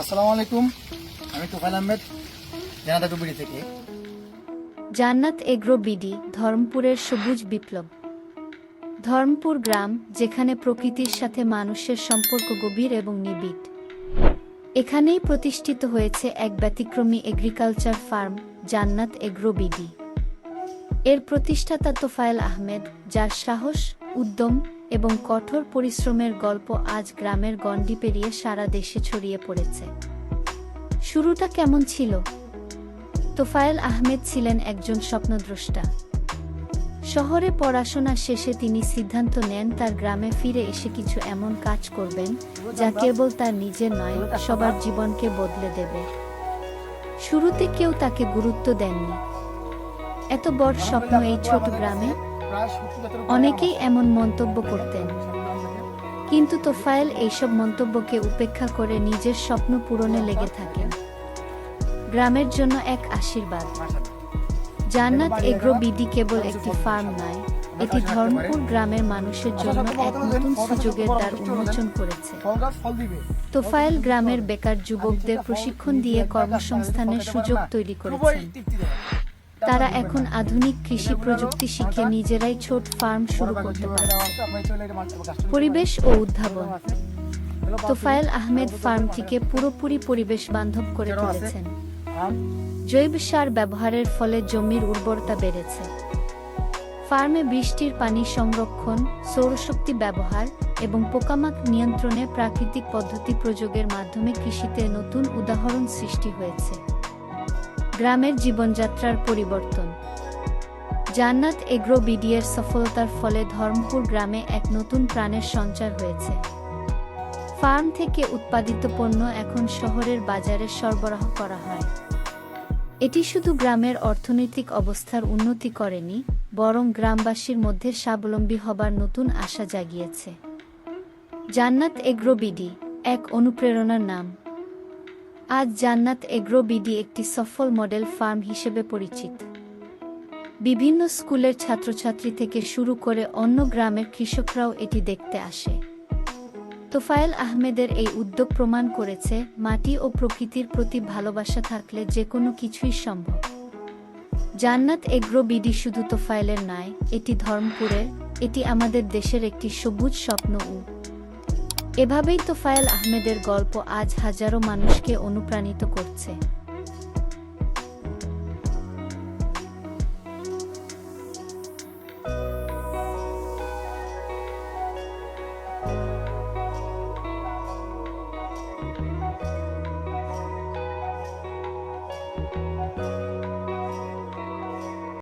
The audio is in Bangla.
আসসালামু আলাইকুম। আমি তোফাইল আহমেদ জানাদা ডুবুরি থেকে। জান্নাত এগ্রো বিডি, ধর্মপুরের সবুজ বিপ্লব। ধর্মপুর গ্রাম, যেখানে প্রকৃতির সাথে মানুষের সম্পর্ক গভীর এবং নিবিড়। এখানেই প্রতিষ্ঠিত হয়েছে এক ব্যতিক্রমী agriculture farm Jannat agro BD. এর প্রতিষ্ঠাতা তোফায়েল আহমেদ, যার সাহস, উদ্যম এবং কঠোর পরিশ্রমের গল্প আজ গ্রামের গণ্ডি পেরিয়ে সারা দেশে ছড়িয়ে পড়েছে। শুরুটা কেমন ছিল? তোফায়েল আহমেদ ছিলেন একজন স্বপ্নদ্রষ্টা। শহরে পড়াশোনা শেষে তিনি সিদ্ধান্ত নেন তার গ্রামে ফিরে এসে কিছু এমন কাজ করবেন যা কেবল তার নিজের নয়, সবার জীবনকে বদলে দেবে। শুরুতে কেউ তাকে গুরুত্ব দেননি। এত বড় স্বপ্ন এই ছোট গ্রামে? অনেকেই এমন মন্তব্য করতেন। কিন্তু তোফায়েল এইসব মন্তব্যকে উপেক্ষা করে নিজের স্বপ্ন পূরণে লেগে থাকেন। গ্রামের জন্য এক আশীর্বাদ। জান্নাত এগ্রো বিডি কেবল একটি ফার্ম নয়, এটি ধর্মপুর গ্রামের মানুষের জন্য এক নতুন সুযোগের দ্বার উন্মোচন করেছে। তোফায়েল গ্রামের বেকার যুবকদের প্রশিক্ষণ দিয়ে কর্মসংস্থানের সুযোগ তৈরি করেছেন। তারা এখন আধুনিক কৃষি প্রযুক্তি শিখে নিজেরাই ছোট ফার্ম শুরু করতে পারে পরিবেশ ও উদ্ভাবন। তোফায়েল আহমেদ ফার্মটিকে পুরোপুরি পরিবেশ বান্ধব করে তুলেছেন। জৈব সার ব্যবহারের ফলে জমির উর্বরতা বেড়েছে। ফার্মে বৃষ্টির পানি সংরক্ষণ, সৌরশক্তি ব্যবহার এবং পোকামাক নিয়ন্ত্রণে প্রাকৃতিক পদ্ধতি প্রয়োগের মাধ্যমে কৃষিতে নতুন উদাহরণ সৃষ্টি হয়েছে। গ্রামের জীবনযাত্রার পরিবর্তন। জান্নাত এগ্রো বিডিএর সফলতার ফলে ধর্মপুর গ্রামে এক নতুন প্রাণের সঞ্চার হয়েছে। ফার্ম থেকে উৎপাদিত পণ্য এখন শহরের বাজারে সরবরাহ করা হয়। এটি শুধু গ্রামের অর্থনৈতিক অবস্থার উন্নতি করেনি, বরং গ্রামবাসীর মধ্যে স্বাবলম্বী হবার নতুন আশা জাগিয়েছে। জান্নাত এগ্রো বিডি, এক অনুপ্রেরণার নাম। আজ জান্নাত এগ্রো বিডি একটি সফল মডেল ফার্ম হিসেবে পরিচিত। বিভিন্ন স্কুলের ছাত্রছাত্রী থেকে শুরু করে অন্য গ্রামের কৃষকরাও এটি দেখতে আসে। তোফায়েল আহমেদের এই উদ্যোগ প্রমাণ করেছে, মাটি ও প্রকৃতির প্রতি ভালোবাসা থাকলে যে কোনো কিছুই সম্ভব। জান্নাত এগ্রো বিডি শুধু তোফায়েলের নয়, এটি ধর্মপুরের, এটি আমাদের দেশের একটি সবুজ স্বপ্ন উ। এভাবেই তো তোফায়েল আহমেদের গল্প আজ হাজারো মানুষকে অনুপ্রাণিত করছে।